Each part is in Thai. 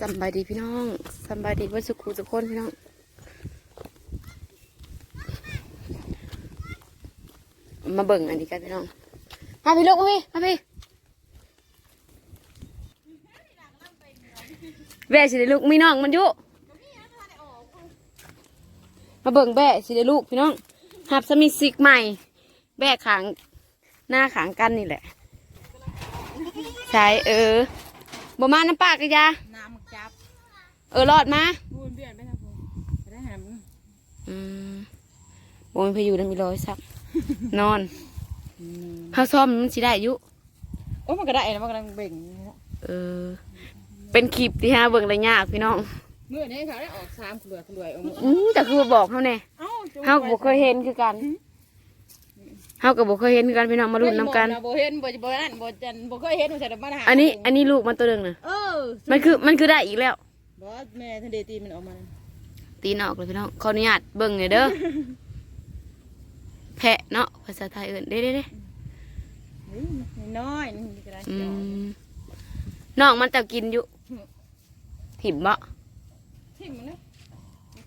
สำบายดีพี่น้องสำบายดีเพื่อนสุขุทุกคนพี่น้องมาเบิ่งอันนี้กันพี่น้องมาพี่ลูกมาพี่มาพี่แบ่สิได้ลูกมีน้องมันอยุมาเบิ่งแบ่สิได้ลูกพี่น้องหับสมิสิกใหม่ แบ่ขางหน้าขางกันนี่แหละใช่เออบ่มาน้ำปากกะยาน้ เออรอดมาบูนเบียนไปทางผมไปได้หามอืมโอ้ยพายุนั่นมีรอยสัก นอนเขาซ่อมมันสิได้อยุโอ้มันก็ได้นะมันกำลังเบ่งอยู่นะเออ เป็นคลิปที่ฮะเบิ่งระยะพี่น้องเมื่อนี้เขาได้ออกสามขลุ่ยขลุ่ยออกมาอือแต่คือบอกเขาแน่เอ้าจุ๊เฮาก็บ่เคยเห็นคือกันเฮาก็บ่เคยเห็นคือกันพี่น้องมาลุ้นนํกันบ่เห็นบ่บ่นั่นบ่จันบ่เคยเห็นมันจะมาหาอันนี้ อันนี้ลูกมันตัวหนึงน่ะเออมันคือมันคือได้อีกแล้ว บ่แม่ทันเดตีมันออกมาตีนออกเลยพี่น้องขออนุญาตเบิ่งหน่อยเด้อแพะเนาะภาษาไทยเอิ้นเด้เด้เด้เฮ้ยน้อยนี่ก็ได้อืมน้องมันจะกินอยู่ถิ่มบ่ทิ่มมันเลย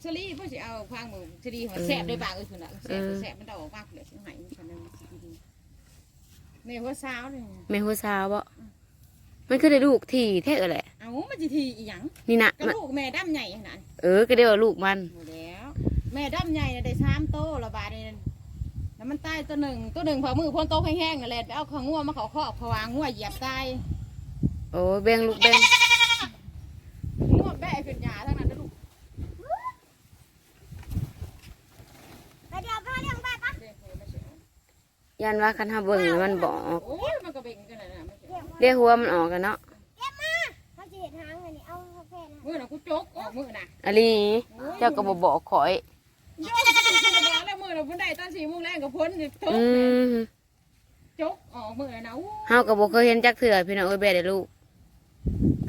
ชลีพ่อสิเอาฟางมือชลีหัวแซ่บได้ปากเอ้ยพุ่นน่ะแซ่บแซ่บมันดอกมากเลยสิให้มันกันนึงแม่หัวสาวนี่แม่หัวสาวบ่ มันคือได้ลูกที่แท้เออแหละ เอ้ามันสิทีอีหยังนี่นะก็มันลูกแม่ดำใหญ่ขนาดเออก็เดียวาลูกมัน หมดแล้ว แม่ดำใหญ่น่ะได้สามโตระบาดนี่แล้วมันตายตัวหนึ่งตัวหนึ่งพอมือพ่นโตแห้งๆนั่นแหละไปเอาข้าวงัวมาเขาคอกเพราะว่างัวเหยียบตายโอ้แบ่งลูกแบ่งงัวแบะขึ้นยาทั้งนั้นนะลูกไปเดี๋ยวพ่อเลี้ยงไปปะเด็กเลยมาเสียยันว่าคันหาเบิ่งแล้วมันบอก โอ้ย เสียเรียกหัวมันออกกันเนาะเขาจะเห็นหางอันนี้เอาแค่นั้นมือน่ะกูจกออกมือน่ะอันนี้เจ้าก็บ่บอกข่อยโยกขึ้นมาแล้วมือน่ะพุ่นได้ตอนสี่โมงแรงก็พ้นจกอืมจกออกมือน่ะอู้เฮาก็บ่เคยเห็นจักเถื่อพี่น้องเอ้ยแบ่ได้ลูก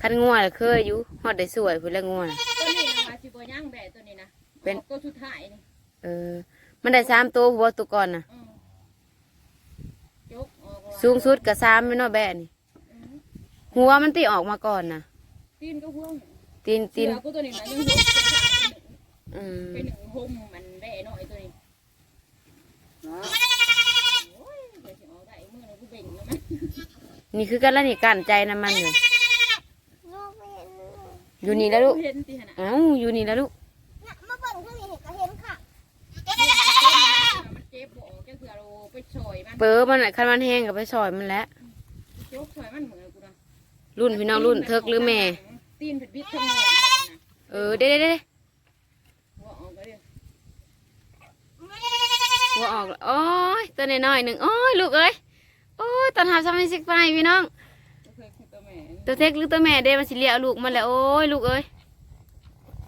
คันงัวน่ะเคยอยู่ฮอดได้สวยพุ่นแล้วงัวน่ะตัวนี้นะมาสิบ่ย่างแบะตัวนี้นะเป็นออกตัวสุดท้ายนี่เออ มันได้สามตัวหัวตัวก่อนน่ะอืมจกออกว่าสูงสุดก็สามแม่เนาะแบ่นี่อืม หัวมันติออกมาก่อนน่ะตีนก็ห่วงตีนตีเสืนอกูตัวนี้นะยังห่วงอืมไปหนึ่งห่มมันแบ่น้อยตัวนี้โอ้ยเดี๋ยวสิเอาได้มือน่ะกูเบ่งแล้วมั้ยนี่คือกันแล้วนี่กั้นใจนํมันอยู่โง่ไปเห็นอยู่นี่แล้วลูกเห็นตีขนาดเอ้าอยู่นี่แล้วลูกน่ะมาเบิ่งทางนี้เห็นก็เห็นค่ะมันเจ็บบ่ออกจังเสือเราไปซอยมันเปิ้มันน่ะคันมันแห้งก็ไปซอยมันแล้วจกซอยมันเหมือนกูนะ รุ่นพี่น้องรุ่นเทิกหรือแม่ ตีนเผ็ดบิดทั้งหมดนะเออเด้เด้เด้หัวออกก็เรียกหัวออกแล้วโอ้ยตัวน้อยๆหนึ่งโอ้ยลูกเอ้ยโอ้ยตอนหาสมาชิกไปพี่น้อง ก็เคยคุยกับแม่ตัวเท็กหรือตัวแม่เด้มันสิเลี้ยลูกมันแล้วโอ้ยลูกเอ้ย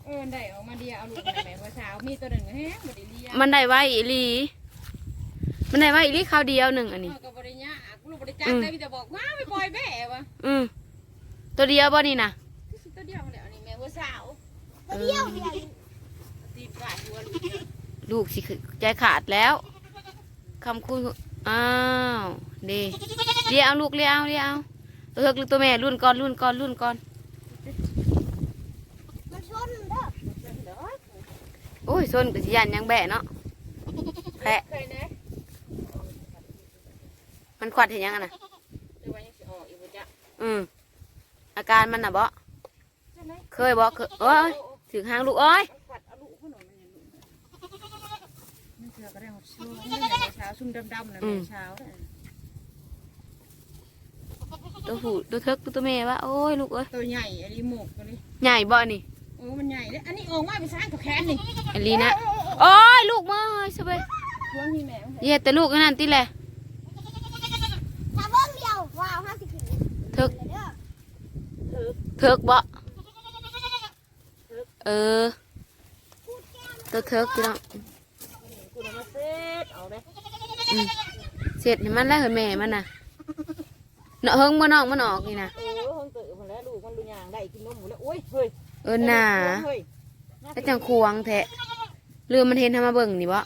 เออได้ออกมาเดียวเอาลูกแม่เมื่อเช้ามีตัวหนึ่งแฮะบริเลียมันได้ไว้อีหลี มันได้ไว้อีหลีคราวเดียวหนึ่งอันนี้ เออกับบริญญาลูกบริจาคได้มีแต่บอกว่าไม่ปล่อยแม่วะอืม ตัวเดียวบ่นี่นะที่สุดตัวเดียวมาแล้วนี่แม่เมื่อเช้าตัวเดียวเดียวตีนกาดหัวลูกเนี่ยลูกสิใจขาดแล้วคำคุณอ้าวเดีเลี้ยเอาลูกเลี้ยเอาเลี้ยเอาตัวเท็กหรือตัวแม่รุ่นก่อนรุ่นก่อนรุ่นก่อนมันชนเด้อโอ้ยส้นกับสิยันยังแบะเนาะแพะเคยนะมันควัดเห็นยังอะนะแต่ว่ายังสิออกอีกบ่จ๊ะอืม อาการมันน่ะบ่เคยบ่เคยโอ้ยถึงหางลูกเอ้ยมันขวัดเอาลูกขึ้นหน่อยมันยังลูกมันเสือก็ได้หมดช่วงนี่แหละเมื่อเช้าซุ่มดำๆนะแม่เช้าน่ะตัวผู้ตัวเทิกตัวแม่วะโอ้ยลูกเอ้ยตัวใหญ่อันนี้หมกตัวนี้ใหญ่บ่นี่โอ้มันใหญ่เลยอันนี้ออกมาเป็นสร้างกับแขนนี่อันนี้นะโอ้ยลูกมือเฮ้ยสบายช่วงที่แม่มันเหี้ยแต่ลูกนั่นติแหละถ้าเบิ่งเดียวว้าวห้าสิบขีดเทิก เด้อเทิกบ่เออ ตัวเทิกพี่น้องกูเอามาเซ็ตเอาเลยเสร็จให้มันแล้วเฮ้ยแม่มันน่ะเนาะเฮิงบ่น้องมันออกนี่นะเออเพิ่งตื่นมาแล้วลูกมันดูยางได้กินนมหมดแล้วโอ้ยเฮ้ยเออหนาเฮ้ยแล้วจังควงแท้เรือมันเห็นทำมาเบิ่งนี่บ่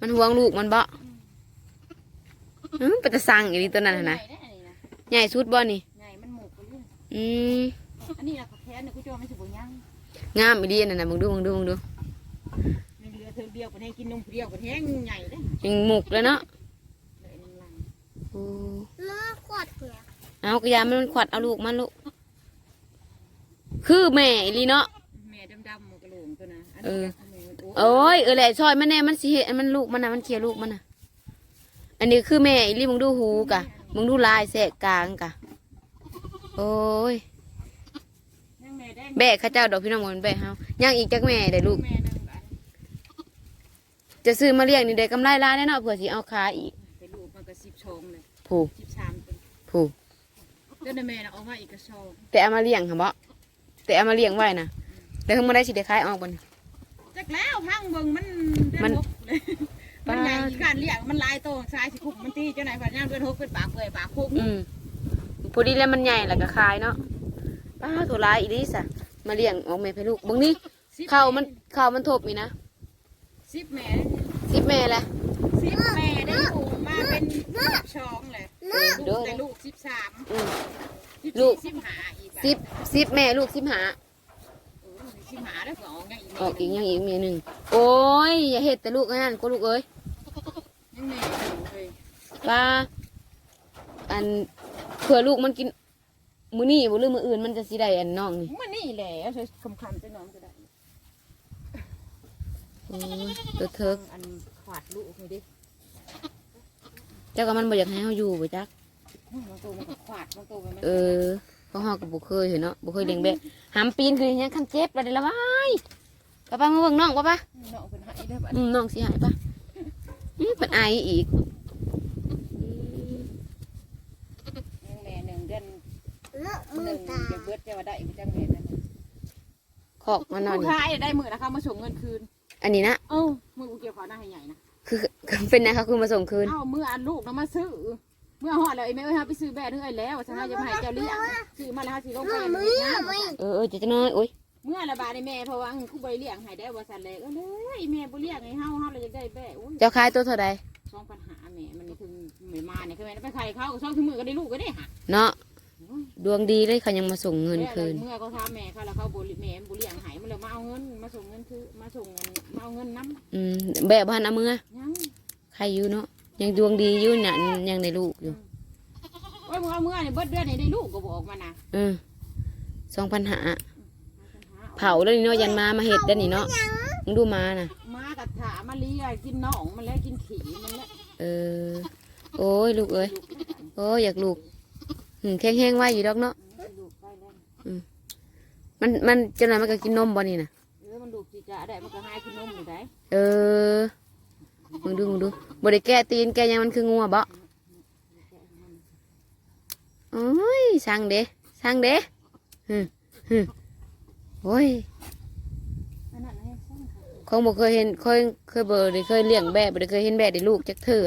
มันห่วงลูกมันบ่อืมไปแตะสั่งอีนี่ตัวนั้นหั่นนะใหญ่แน่นี่นะใหญ่สุดบ่นี่ อยอืมอันนี้นะแค่เนี่ยกูจะว่ามันสิบ่ยังงามอีดีนั่นน่ะมึงดูมึงดูมึงดูในเรือเธอเดียวกันให้กินนมเดียวกันแห้งใหญ่เด้ยังหมุกเลยเนาะเลยน้ำลังโอ้น้าขวดเนี่ยเอากระยามันขวัดเอาลูกมันลูกคือแม่อีหลีเนาะ แม่ดำๆมันกระโหลกตัวนะอันเอนี้อก็แม่มันโอ้ยเออแหละซอยมันแน่มันสิเห็นมันลูกมันนะมันเคลียร์ลูกมันนะอันนี้คือแม่อีหลีมึงดูหูกะมึงดูลายแสกกลางกะ โอ้ยยังแม่ได้แบกข้าเจ้าดอกพี่น้องมันแบกเฮายังอีกจักแม่ได้ลูก แม่นึงบัดจะซื้อมาเลี้ยงนี่ได้กำไรหล้านแน่เนอนเผื่อสิเอาขายอีกไปลูกมันก็สิบชงเลยผูกสิบสามตัวผูกเจ้าแม่น่ะออกมาอีกกระชองแต่เอามาเลี้ยงค่ะบ่แต่เอามาเลี้ยงไว้นะแล้วเพิ่งมาได้สิได้ขายออกบนจักแล้วพังเบิ่งมันมันเดือหกเลยมันใหญ่อีกการเรียกมันลายโตซ้ายสิคุกมันตีเจ้าไหนฝันย่างเดือนหกเป็นปากเปื่อยปากคุกอืม พอดีแล้วมันใหญ่แล้วก็ขายเนาะป้าตัวลายอีลิสอะมาเลี้ยงออกแม่ให้ลูกเบางนี่สิบข้าวมันข้าวมันทบอีนะสิบแม่สิบแม่ละสิบแม่ได้ลูกมาเป็นสิบชองเลยเออลูเด้กอแต่ลูกสิบสามอืมสิบลูสี่กสิบห้าอีกอะสิบสิบแม่ลูกสิบหาเออสิบห้าแล้วก็ออกยังอีกออกอีกแม่ยังอีกแม่หนึ่งโอ้ยอย่าเห็ดแต่ลูกนั่นก็ลูกเอ้ยยังแม่อยู่เลยป้าอันเผื่อลูกมันกินมื้อนี้บ่หรือมื้ออื่นมันจะสิได้อันน้องนี่มันนี่แหละใช้คำคำจะน้องจะได้โอ้ยตัวเทิกอันขวาดลูกเลยดิเจ้าก็มันบ่อยากให้เฮาอยู่บ่จักบางตัวมันก็ขวาดบางตัวมันเออเพราะเฮาก็บ่เคยเห็นเนาะบ่เคยเลี้ยงแบะหามปีนคือหยังคันเจ็บแล้วได้ละวายป้าป้ามาเบิ่งน้องป้าป้าน้องเป็นหายได้แบบอืมน้องสิหายป่ะอืมเป็นไออีก ยังแม่หนึ่งเดือน น้า ห มืนึ่องตาจะเบิดจะว่าได้อีกจังแม่นั่นขอกมานอนผู้นี่ชายได้มือนะคะมาส่งเงินคืน อันนี้นะเอ้ามือกูเกี่ยวขอหน้าให้ใหญ่นะคือคือเป็นนะคะคือมาส่งคืน เอ้าเมื่ออันลูกเรามาซื้อ เมื่อหอดแล้วไอ้แม่เอ้ยฮะไปซื้อแบะนึงไอ้แล้วฉันจะมาให้เจ้าเลี้ยงซื้อมาแล้วฮะสิลงไปมืเลี้อยงไม่เออเออจะจะน้อยโอ้ยเมื่อระบาดในแม่เพราะว่ากูบริเลี้ยงให้ได้ว่าสันเลยเออเลยแม่บริเลี้ยงให้เฮาเฮาเลยจะได้แบะอุ้ย เจ้าคายตัวเท่าใดสองปัญหาแม่มันนี่คือไม่มาเนี่ยคือแม่ไปไข่เขาสองถึงมือก็ได้ลูกก็ได้ค่ะเนาะ ดวงดีเลยเขายังมาส่งเงินคืน เมื่อเขาทำแม่เขาแล้วเขาบริแม่บริเลี้ยงให้มันเลยมาเอาเงินมาส่งเงินคือมาส่งเงินมาเอาเงินน้ำอืมแบบบ้านเอามือยังใครอยู่เนาะยังดวงดีอยู่เนี่ยยังในลูกอยู่โอ้ยมึงเอาเมื่อเนี่ยเบิดเดือนนี่ได้ลูกก็บอกมานะเออสองพันหาเผาแล้วนี่เนาะยันมามาเห็ดได้อนี่เนาะมึงดูมาน่ะมากับถามาเลี้ยงกินน่องมันแล้วกินขี่มันแล้วเออโอ้ยลูกเอ้ยโอ้ยอยากลูก หืมแข็งๆไว้อยู่ดอกเนาะลูกไปแล้วมันมันจะไหนอยมันก็กินนมบ่นี่น่ะ เออมันลูกจีจะได้มันก็ให้กินนมอยู่ได้เออมึงดูมึงดูบ่ได้แก้ตีนแก้หยังมันคืองัวบ่โอ้ยสั่งเด้สั่งเด้ฮึฮึโอ้ย อันนั้นให้ซ่อนค่ะคงบ่เคยเห็นเคยเคยบ่ได้เคยเลี้ยงแบะบ่ได้เคยเห็นแบะได้ลูกจักเทื่อ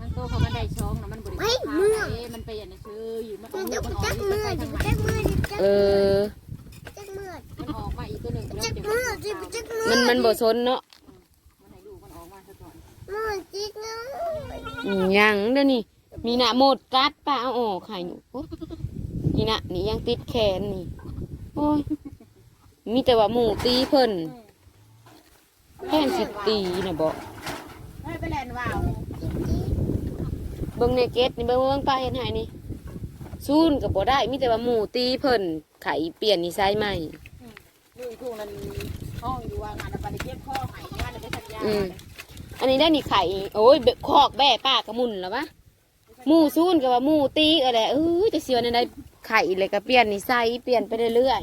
มันโตเขามันได้ช่องนะมันบริไม่ข้าวมือเอ้มันไปอย่างนี้ซื้ ออยู่มันอมัอนกจะมันออกจักมันมือไปจะทางไหนจักมือจักเออ จักมือมันออกมาอีกตัวหนึ่งแล้วจักเดี๋ยวมืมัอนจะจักมือมันมันบ่สนเนาะมันให้ลูกมันออกมาซะก่อนมือจิกเนาะอืมยังเดี๋ยวนี้มีหน้าหมดกัดป้าเอาออกให้หนูโอ้นี่น่ะนี่ยังติดแขนนี่ โอ้ย มีแต่ว่าหมูตีเพิ่นแค่นสิตีน่ะบ่ให้ไปแลนว่าวเบิ่งในเกตนี่เบิ่งเบิ่งป้าเฮ็ดให้นี่ ซูนก็บ่ได้มีแต่ว่าหมูตีเพิ่นไข่เปลี่ยนนิสัยใหม่ลูกทุ่งนั้นห้องอยู่ว่างานปฏิเก็บข้อใหม่งานไปสัญญาอืมอันนี้ได้นี่ไข่โอ้ยเบคอกแบ่ป้ากระมุนแล้ววะหมูซูนก็ว่าหมูตีก็แหละเออจะเสียวในได้ไข่เลยก็เปลี่ยนนิสัยเปลี่ยนไปเรื่อย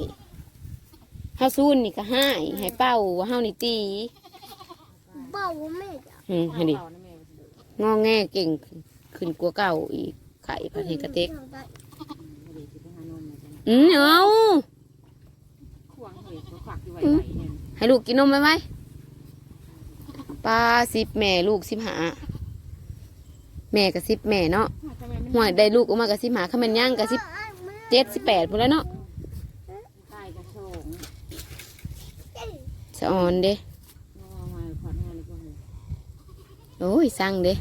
ๆเฮาซูนนี่ก็ให้ให้เป้าว่าเฮานี่ตีเบาไม่จ้ะอืมให้ดิงอแงเก่งขึ้นกว่าเก่าอีกไข่ประเทศกระเตก อืมเอาขวางเหตุขวักอยู่ไหวๆเนี่ยให้ลูกกินนมไหมไหมปลาสิบแม่ลูกสิบหาแม่กับสิบแม่เนาะทำไมมันห่วยได้ลูกออกมากับสิบหาขมันย่างกับสิบเจ็ดสิบแปดพูดแล้วเนาะตายกระโชงสะออนเด้งอมาขอดงานเลยพวกนี้โอ้ยสั่งเด้ส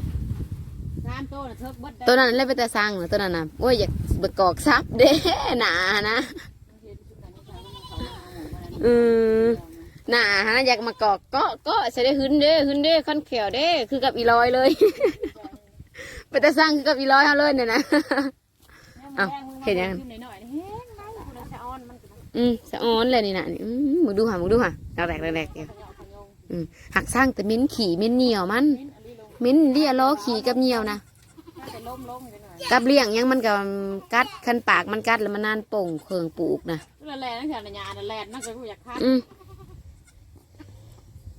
ามโต้นะเทิกเบิดได้ตัวนั้นเล่นไปแต่สั่งเหรอตัวนั้นน่ะโอ้ยอยากบกอกซับเด้หนานะเห็นอืมน่าฮะอยากมากอกก็ก็ใช้ได้หึนเด้หึนเด้คอนแขวเด้คือกับอีลอยเลย ไปแต่สร้างคือกับอีลอยเขาเลยเนี่ยนะอ้าวเห็นยังขึ้นหน่อยๆเฮ้ยไงคุณชะออนมันก็อืมสะออนเลยนี่นะนี่อืมมึงดูห่ะมึงดูห่ะแรกแรกแรกๆเดียวขยอขยงอืมหักสร้างแต่มิ้นขี่มิ้นเหนียวมัน มิ้นอลีลงมิ้นเลียล้อขี่กับเหนียวนะน่าจะล้มล้มไปหน่อยกับเลี้ยงยังมันกับกัดคันปากมันกัดแล้วมันนานโป่งเคืองปลูกนะแลนแลนนั่นคือญาณแลนนั่นก็รู้อยากฆ่าอืม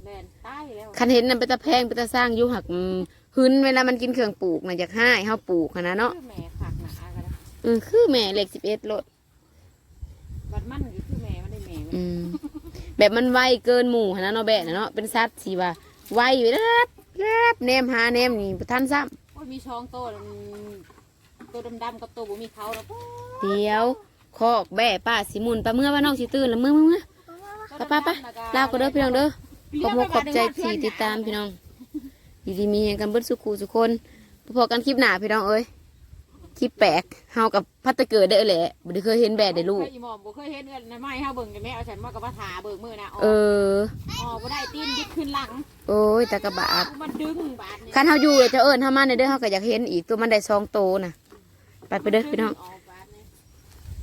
แลนตายแล้วคันเห็นนั่นเป็นตะแพงเป็นตะสร้างอยู่หักอืมหึนเวลามันกินเครื่องปลูกนะอยากให้เฮาปลูกหั้นนะเนาะคือแม่ขักหนากันนะอืมคือแม่เหล็กสิบเอ็ดโลดบัดมันอยู่คือแม่มันได้แม่อืมแบบมันไวเกินหมู่หั้นนะเนาะแบะนะเนาะเป็นสัตว์สิว่าไวอยู่แล้ว แล้วแนมหาแนมนี่บ่ทันซ้โอ้ยมีช่องโตแล้วตัวดำๆกับตัวบ่มีเขาแล้วำเดี๋ยวคอกแบะป้าสิหมุนป้าเมื่อว่าน้องสิตื่นแล้วเมื่อเมื่อเมื่อป้าป้าป้าลาก็เด้อพี่น้องเด้อขอบคุณขอบใจที่ติดตามพี่น้องอยู่ดีมีแห่งกันเบิดสุขูสุคนพอๆกันคลิปหน้าพี่น้องเอ้ย คลิปแปลกเฮากับพัตเตอร์เกิดได้อแหละบ่ได้เคยเห็นแบดได้ลูกอีหมอมบ่เคยเห็นในไม้เฮาเบิ่งกันแม่เอาฉันมากับว่าถาเบิ่งมือนะเออ อ๋อบ่ได้ตีนยึดขึ้นหลังโอ้ยตากระบาดมันดึงบาดนี่คันเฮาอยู่เลยจะเอิ้นเฮามาในเด้อเฮาก็อยากเห็นอีกตัวมันได้สองโตวน่ะ ไปไปเด้อพี่น้องอ๋อ